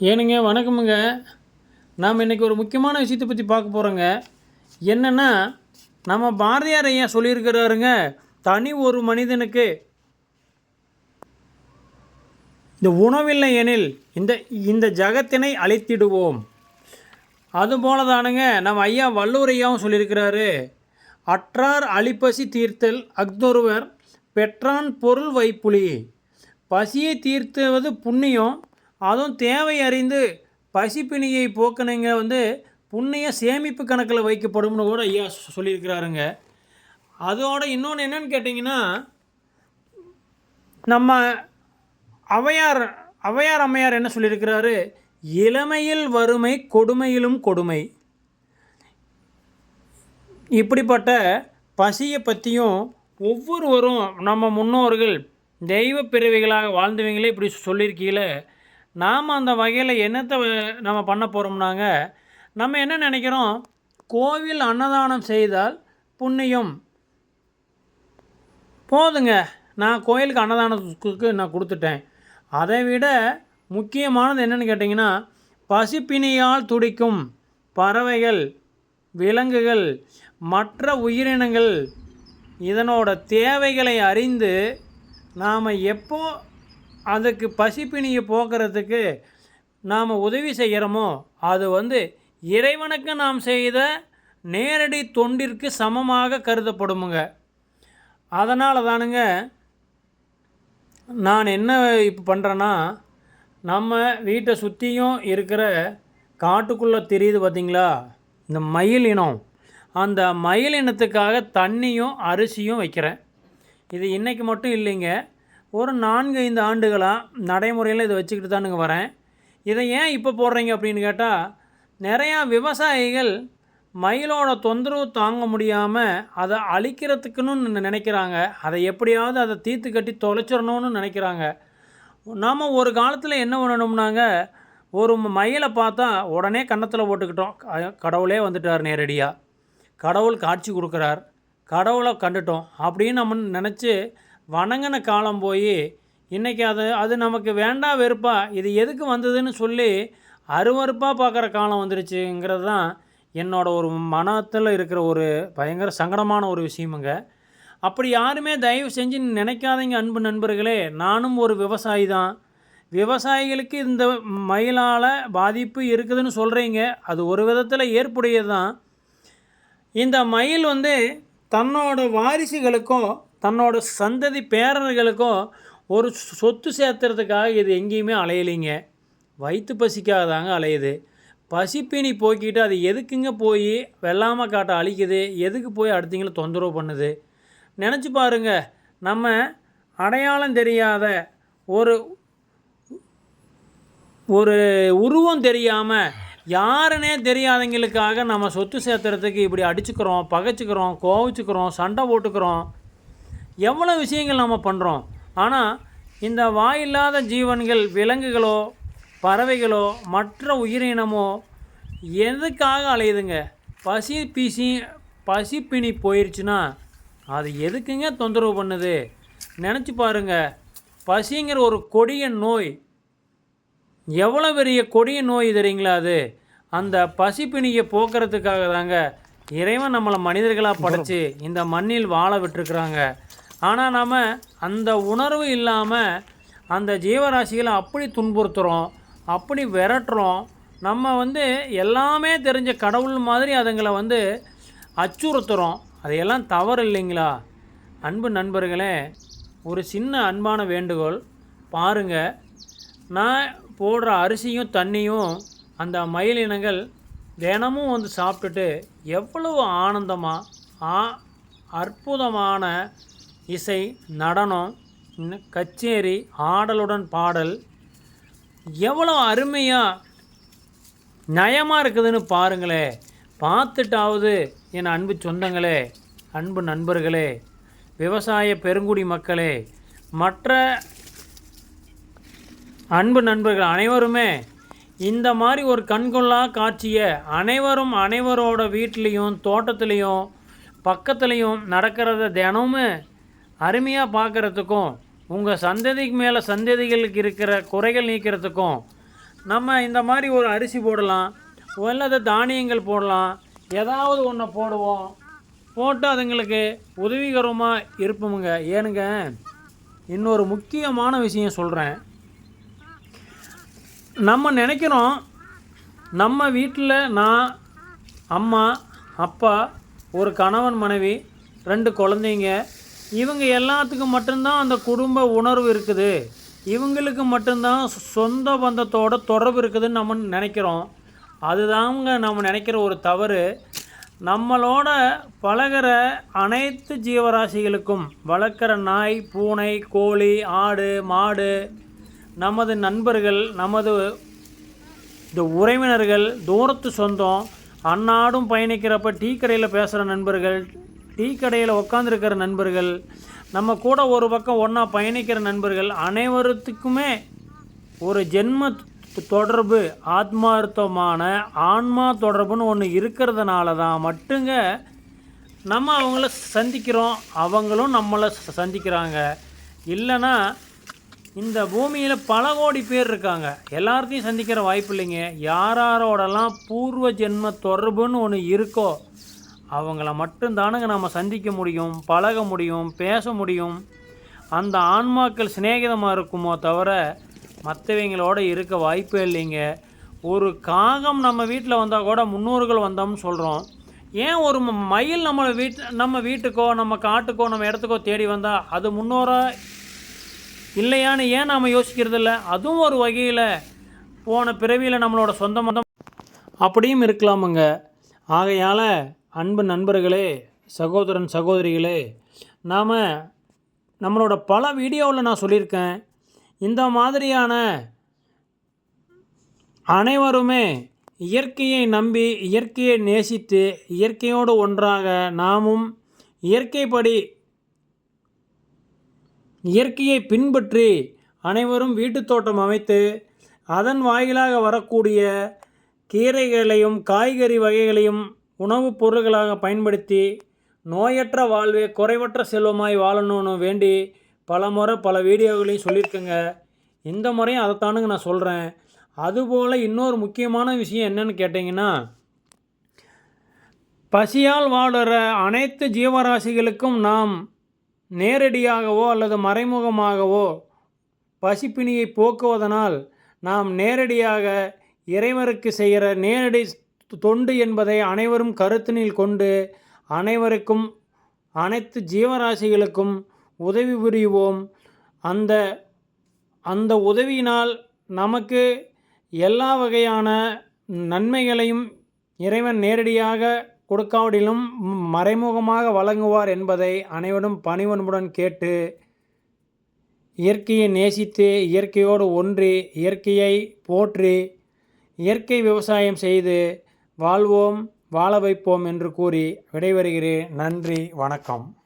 ஏனுங்க வணக்கமுங்க. நாம் இன்றைக்கி ஒரு முக்கியமான விஷயத்தை பற்றி பார்க்க போகிறோங்க என்னென்னா நம்ம பாரதியார் ஐயா சொல்லியிருக்கிறாருங்க தனி ஒரு மனிதனுக்கு இந்த உணவில்லை எனில் இந்த இந்த ஜகத்தினை அழைத்திடுவோம். அதுபோல தானுங்க நம்ம ஐயா வல்லூர் ஐயாவும் சொல்லியிருக்கிறாரு அற்றார் அழிப்பசி தீர்த்தல் அக்தொருவர் பெற்றான் பொருள் வைப்புலி. பசியை தீர்த்துவது புண்ணியம் அதுவும் தேவை அறிந்து பசிப்பிணியை போக்குனங்க வந்து புண்ணிய சேமிப்பு கணக்கில் வைக்கப்படும்னு கூட ஐயா சொல்லியிருக்கிறாருங்க. அதோட இன்னொன்று என்னன்னு கேட்டிங்கன்னா நம்ம அவையார் அவையார் அம்மையார் என்ன சொல்லியிருக்கிறாரு? இளமையில் வறுமை கொடுமையிலும் கொடுமை. இப்படிப்பட்ட பசியை பற்றியும் ஒவ்வொருவரும் நம்ம முன்னோர்கள் தெய்வ பிறவிகளாக வாழ்ந்தவங்களே இப்படி சொல்லியிருக்கீங்களே நாம் அந்த வகையில் என்னத்தை நம்ம பண்ண போகிறோம்னாங்க நம்ம என்ன நினைக்கிறோம்? கோவில் அன்னதானம் செய்தால் புண்ணியம். போதுங்க. நான் கோயிலுக்கு அன்னதானத்துக்கு நான் கொடுத்துட்டேன். அதை விட முக்கியமானது என்னென்னு கேட்டிங்கன்னா பசிப்பினியால் துடிக்கும் பறவைகள் விலங்குகள் மற்ற உயிரினங்கள் இதனோட தேவைகளை அறிந்து நாம் எப்போ அதுக்கு பசிப்பிணியை போக்குறதுக்கு நாம் உதவி செய்கிறோமோ அது வந்து இறைவனுக்கு நாம் செய்த நேரடி தொண்டிற்கு சமமாக கருதப்படுமுங்க. அதனால் தானுங்க நான் என்ன இப்போ பண்ணுறேன்னா நம்ம வீட்டை சுற்றியும் இருக்கிற காட்டுக்குள்ளே தெரியுது பார்த்தீங்களா இந்த மயில் இனம். அந்த மயில் இனத்துக்காக தண்ணியும் அரிசியும் வைக்கிறேன். இது இன்றைக்கி மட்டும் இல்லைங்க. ஒரு நான்கு ஐந்து ஆண்டுகளாக நடைமுறையில் இதை வச்சுக்கிட்டு தானுங்க வரேன். இதை ஏன் இப்போ போடுறீங்க அப்படின்னு கேட்டால் நிறையா விவசாயிகள் மயிலோட தொந்தரவு தாங்க முடியாமல் அதை அழிக்கிறதுக்குன்னு நினைக்கிறாங்க. அதை எப்படியாவது அதை தீர்த்து கட்டி தொலைச்சிடணும்னு நினைக்கிறாங்க. நாம் ஒரு காலத்தில் என்ன பண்ணணும்னாங்க ஒரு மயிலை பார்த்தா உடனே கன்னத்தில் போட்டுக்கிட்டோம். கடவுளே வந்துட்டார் நேரடியாக கடவுள் காட்சி கொடுக்குறார். கடவுளை கண்டுட்டோம் அப்படின்னு நம்ம நினச்சி வணங்கின காலம் போய் இன்றைக்கி அது அது நமக்கு வேண்டாம் வெறுப்பா இது எதுக்கு வந்ததுன்னு சொல்லி அருவருப்பாக பார்க்குற காலம் வந்துருச்சுங்கிறது தான் என்னோட ஒரு மனத்தில் இருக்கிற ஒரு பயங்கர சங்கடமான ஒரு விஷயமுங்க. அப்படி யாருமே தயவு செஞ்சு நினைக்காதீங்க அன்பு நண்பர்களே. நானும் ஒரு விவசாயி தான். விவசாயிகளுக்கு இந்த மயிலால் பாதிப்பு இருக்குதுன்னு சொல்கிறீங்க அது ஒரு விதத்தில் ஏற்புடையது தான் இந்த மயில் வந்து தன்னோட வாரிசுகளுக்கும் தன்னோட சந்ததி பேரர்களுக்கும் ஒரு சொத்து சேர்த்துறதுக்காக இது எங்கேயுமே அலையலைங்க. வயிற்று பசிக்காக தாங்க அலையுது. பசிப்பினி போக்கிட்டு அது எதுக்குங்க போய் வெள்ளாமை காட்டை அழிக்குது? எதுக்கு போய் அடுத்தவங்கள தொந்தரவு பண்ணுது? நினச்சி பாருங்க. நம்ம அடையாளம் தெரியாத ஒரு ஒரு உருவம் தெரியாமல் யாருனே தெரியாதவங்களுக்காக நம்ம சொத்து சேர்த்துறதுக்கு இப்படி அடிச்சுக்கிறோம் பகைச்சிக்கிறோம் கோவிச்சுக்கிறோம் சண்டை போட்டுக்கிறோம். எவ்வளோ விஷயங்கள் நம்ம பண்ணுறோம் ஆனால் இந்த வாயில்லாத ஜீவன்கள் விலங்குகளோ பறவைகளோ மற்ற உயிரினமோ எதுக்காக அலையுதுங்க? பசி பிசி பசிப்பினி போயிடுச்சுன்னா அது எதுக்குங்க தொந்தரவு பண்ணுது? நினச்சி பாருங்க. பசிங்கிற ஒரு கொடிய நோய் எவ்வளோ பெரிய கொடிய நோய் தெரியுங்களா அது? அந்த பசிப்பிணியை போக்குறதுக்காக தாங்க இறைவன் நம்மளை மனிதர்களாக படைச்சு இந்த மண்ணில் வாழ விட்டுருக்குறாங்க. ஆனால் நாம் அந்த உணர்வு இல்லாமல் அந்த ஜீவராசிகளை அப்படி துன்புறுத்துகிறோம் அப்படி விரட்டுறோம் நம்ம வந்து எல்லாமே தெரிஞ்ச கடவுள் மாதிரி அதுங்களை வந்து அச்சுறுத்துகிறோம் அதையெல்லாம் தவறு இல்லைங்களா? அன்பு நண்பர்களே ஒரு சின்ன அன்பான வேண்டுகோள் பாருங்கள் நான் போடுற அரிசியும் தண்ணியும் அந்த மயில் இனங்கள் தினமும் வந்து சாப்பிட்டுட்டு எவ்வளவு ஆனந்தமாக ஆ அற்புதமான இசை நடனம் இன்னும் கச்சேரி ஆடலுடன் பாடல் எவ்வளோ அருமையாக நயமாக இருக்குதுன்னு பாருங்களே. பார்த்துட்டாவது என் அன்பு சொந்தங்களே அன்பு நண்பர்களே விவசாய பெருங்குடி மக்களே மற்ற அன்பு நண்பர்கள் அனைவருமே இந்த மாதிரி ஒரு கண்கொள்ளா காட்சியை அனைவரும் அனைவரோட வீட்லேயும் தோட்டத்துலேயும் பக்கத்துலேயும் நடக்கிறத தினமும் அருமையாக பார்க்குறதுக்கும் உங்கள் சந்ததிக்கு மேலே சந்ததிகளுக்கு இருக்கிற குறைகள் நீக்கிறதுக்கும் நம்ம இந்த மாதிரி ஒரு அரிசி போடலாம் அல்லது தானியங்கள் போடலாம் ஏதாவது ஒன்று போடுவோம் போட்டு அதுங்களுக்கு உதவிகரமாக இருப்போமுங்க. ஏனுங்க இன்னொரு முக்கியமான விஷயம் சொல்கிறேன் நம்ம நினைக்கிறோம் நம்ம வீட்டில் நான் அம்மா அப்பா ஒரு கணவன் மனைவி ரெண்டு குழந்தைங்க இவங்க எல்லாத்துக்கும் மட்டும்தான் அந்த குடும்ப உணர்வு இருக்குது. இவங்களுக்கு மட்டும்தான் சொந்த பந்தத்தோட தொடர்பு இருக்குதுன்னு நம்ம நினைக்கிறோம். அதுதாங்க நம்ம நினைக்கிற ஒரு தவறு. நம்மளோட பழகிற அனைத்து ஜீவராசிகளுக்கும் வளர்க்குற நாய் பூனை கோழி ஆடு மாடு நமது நண்பர்கள் நமது இந்த உறவினர்கள் தூரத்து சொந்தம் அன்னாடும் பயணிக்கிறப்ப டீ கடையில் பேசுகிற நண்பர்கள் டீ கடையில் உட்காந்துருக்கிற நண்பர்கள் நம்ம கூட ஒரு பக்கம் ஒன்றா பயணிக்கிற நண்பர்கள் அனைவருத்துக்குமே ஒரு ஜென்ம தொடர்பு ஆத்மார்த்தமான ஆன்மா தொடர்புன்னு ஒன்று இருக்கிறதுனால தான் மட்டுங்க நம்ம அவங்கள சந்திக்கிறோம். அவங்களும் நம்மளை சந்திக்கிறாங்க. இல்லைன்னா இந்த பூமியில் பல கோடி பேர் இருக்காங்க. எல்லாத்தையும் சந்திக்கிற வாய்ப்பு இல்லைங்க. யாரோடலாம் பூர்வ ஜென்ம தொடர்புன்னு ஒன்று இருக்கோ அவங்கள மட்டும்தானுங்க நம்ம சந்திக்க முடியும் பழக முடியும் பேச முடியும். அந்த ஆன்மாக்கள் சிநேகிதமாக இருக்குமோ தவிர மற்றவங்களோட இருக்க வாய்ப்பே இல்லைங்க. ஒரு காகம் நம்ம வீட்டில் வந்தால் கூட முன்னோர்கள் வந்தோம்னு சொல்கிறோம் ஏன் ஒரு மயில் நம்ம வீட் நம்ம வீட்டுக்கோ நம்ம காட்டுக்கோ நம்ம இடத்துக்கோ தேடி வந்தால் அது முன்னோராக இல்லையான்னு ஏன் நாம் யோசிக்கிறது இல்லை அதுவும் ஒரு வகையில் போன பிறவியில் நம்மளோட சொந்த மதம் அப்படியும் இருக்கலாமுங்க. ஆகையால் அன்பு நண்பர்களே சகோதரன் சகோதரிகளே நாம் நம்மளோட பல வீடியோவில் நான் சொல்லியிருக்கேன். இந்த மாதிரியான அனைவருமே இயற்கையை நம்பி இயற்கையை நேசித்து இயற்கையோடு ஒன்றாக நாமும் இயற்கைப்படி இயற்கையை பின்பற்றி அனைவரும் வீட்டுத் தோட்டம் அமைத்து அதன் வாயிலாக வரக்கூடிய கீரைகளையும் காய்கறி வகைகளையும் உணவுப் பொருள்களாக பயன்படுத்தி நோயற்ற வாழ்வே குறைவற்ற செல்வமாய் வாழணும்னு வேண்டி பல முறை பல வீடியோகளையும் சொல்லியிருக்கேங்க. இந்த முறையும் அதைத்தானுங்க நான் சொல்கிறேன் அதுபோல் இன்னொரு முக்கியமான விஷயம் என்னன்னு கேட்டிங்கன்னா பசியால் வாடுற அனைத்து ஜீவராசிகளுக்கும் நாம் நேரடியாகவோ அல்லது மறைமுகமாகவோ பசிப்பினியை போக்குவதனால் நாம் நேரடியாக இறைவருக்கு செய்கிற நேரடி தொண்டு என்பதை அனைவரும் கருத்தினில் கொண்டு அனைவருக்கும் அனைத்து ஜீவராசிகளுக்கும் உதவி புரிவோம். அந்த அந்த உதவியினால் நமக்கு எல்லா வகையான நன்மைகளையும் இறைவன் நேரடியாக கொடுக்காவிடிலும் மறைமுகமாக வழங்குவார் என்பதை அனைவரும் பணிவன்புடன் கேட்டு இயற்கையை நேசித்து இயற்கையோடு ஒன்றி இயற்கையை போற்றி இயற்கை விவசாயம் செய்து வாழ்வோம் வாழ வைப்போம் என்று கூறி விடைபெறுகிறேன். நன்றி வணக்கம்.